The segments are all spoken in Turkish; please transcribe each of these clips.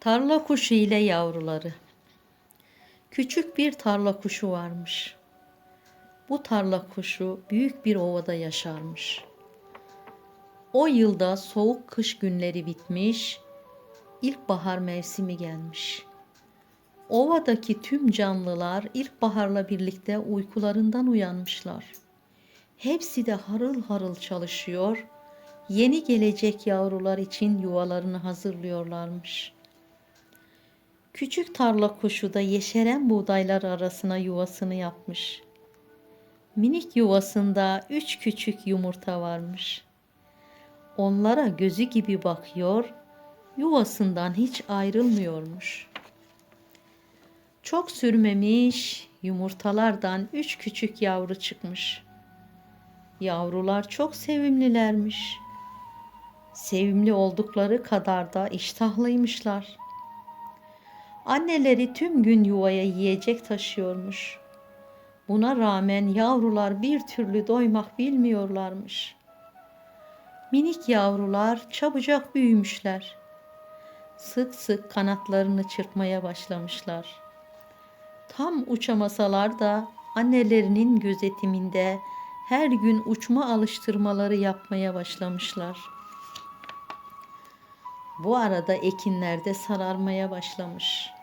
Tarla kuşu ile yavruları. Küçük bir tarla kuşu varmış. Bu tarla kuşu büyük bir ovada yaşarmış. O yılda soğuk kış günleri bitmiş, ilkbahar mevsimi gelmiş. Ovadaki tüm canlılar ilkbaharla birlikte uykularından uyanmışlar. Hepsi de harıl harıl çalışıyor, yeni gelecek yavrular için yuvalarını hazırlıyorlarmış. Küçük tarla kuşu da yeşeren buğdaylar arasına yuvasını yapmış. Minik yuvasında üç küçük yumurta varmış. Onlara gözü gibi bakıyor, yuvasından hiç ayrılmıyormuş. Çok sürmemiş, yumurtalardan üç küçük yavru çıkmış. Yavrular çok sevimlilermiş. Sevimli oldukları kadar da iştahlıymışlar. Anneleri tüm gün yuvaya yiyecek taşıyormuş. Buna rağmen yavrular bir türlü doymak bilmiyorlarmış. Minik yavrular çabucak büyümüşler. Sık sık kanatlarını çırpmaya başlamışlar. Tam uçamasalar da annelerinin gözetiminde her gün uçma alıştırmaları yapmaya başlamışlar. Bu arada ekinler de sararmaya başlamış.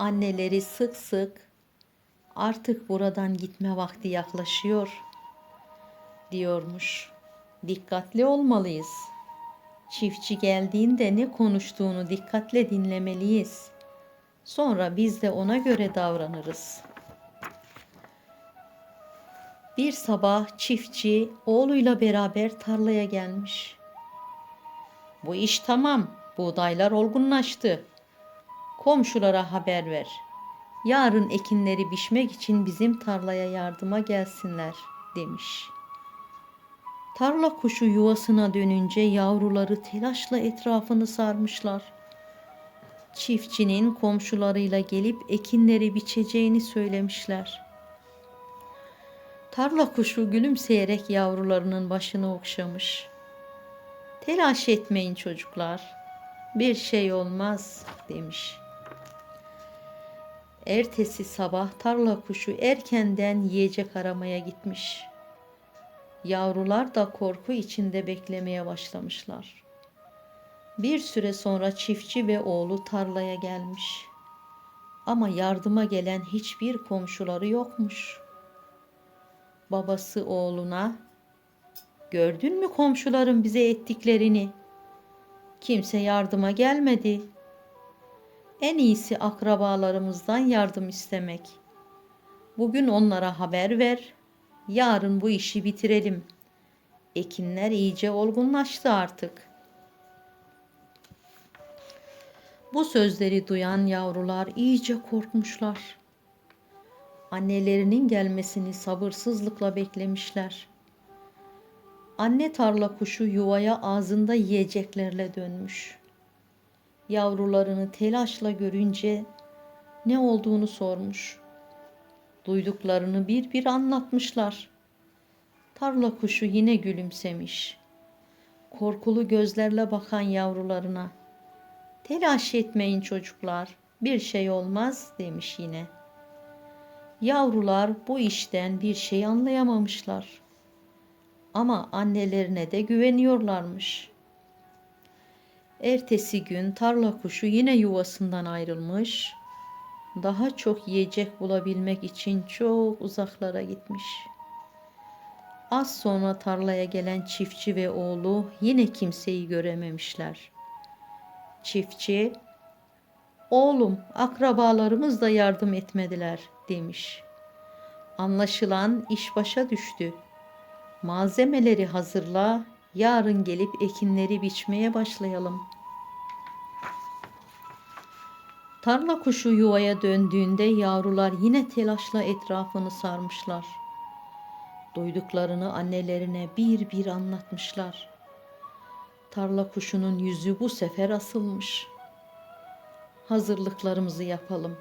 Anneleri sık sık artık buradan gitme vakti yaklaşıyor diyormuş. Dikkatli olmalıyız. Çiftçi geldiğinde ne konuştuğunu dikkatle dinlemeliyiz. Sonra biz de ona göre davranırız. Bir sabah çiftçi oğluyla beraber tarlaya gelmiş. Bu iş tamam. Buğdaylar olgunlaştı. Komşulara haber ver. Yarın ekinleri biçmek için bizim tarlaya yardıma gelsinler demiş. Tarla kuşu yuvasına dönünce yavruları telaşla etrafını sarmışlar. Çiftçinin komşularıyla gelip ekinleri biçeceğini söylemişler. Tarla kuşu gülümseyerek yavrularının başını okşamış. Telaş etmeyin çocuklar. Bir şey olmaz demiş. Ertesi sabah tarla kuşu erkenden yiyecek aramaya gitmiş. Yavrular da korku içinde beklemeye başlamışlar. Bir süre sonra çiftçi ve oğlu tarlaya gelmiş. Ama yardıma gelen hiçbir komşuları yokmuş. Babası oğluna Gördün mü komşuların bize ettiklerini? Kimse yardıma gelmedi. En iyisi akrabalarımızdan yardım istemek. Bugün onlara haber ver. Yarın bu işi bitirelim. Ekinler iyice olgunlaştı artık. Bu sözleri duyan yavrular iyice korkmuşlar. Annelerinin gelmesini sabırsızlıkla beklemişler. Anne tarla kuşu yuvaya ağzında yiyeceklerle dönmüş. Yavrularını telaşla görünce ne olduğunu sormuş. Duyduklarını bir bir anlatmışlar. Tarla kuşu yine gülümsemiş. Korkulu gözlerle bakan yavrularına "Telaş etmeyin çocuklar, bir şey olmaz." demiş yine. Yavrular bu işten bir şey anlayamamışlar ama annelerine de güveniyorlarmış. Ertesi gün tarla kuşu yine yuvasından ayrılmış. Daha çok yiyecek bulabilmek için çok uzaklara gitmiş. Az sonra tarlaya gelen çiftçi ve oğlu yine kimseyi görememişler. Çiftçi, "Oğlum, akrabalarımız da yardım etmediler." demiş. Anlaşılan iş başa düştü. Malzemeleri hazırla, yarın gelip ekinleri biçmeye başlayalım. Tarla kuşu yuvaya döndüğünde yavrular yine telaşla etrafını sarmışlar. Duyduklarını annelerine bir bir anlatmışlar. Tarla kuşunun yüzü bu sefer asılmış. Hazırlıklarımızı yapalım.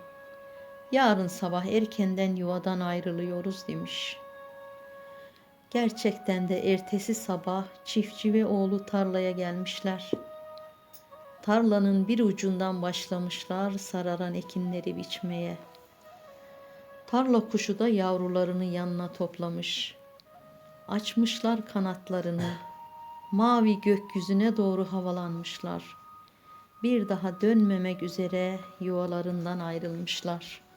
Yarın sabah erkenden yuvadan ayrılıyoruz demiş.'' Gerçekten de ertesi sabah çiftçi ve oğlu tarlaya gelmişler. Tarlanın bir ucundan başlamışlar sararan ekinleri biçmeye. Tarla kuşu da yavrularını yanına toplamış. Açmışlar kanatlarını. Mavi gökyüzüne doğru havalanmışlar. Bir daha dönmemek üzere yuvalarından ayrılmışlar.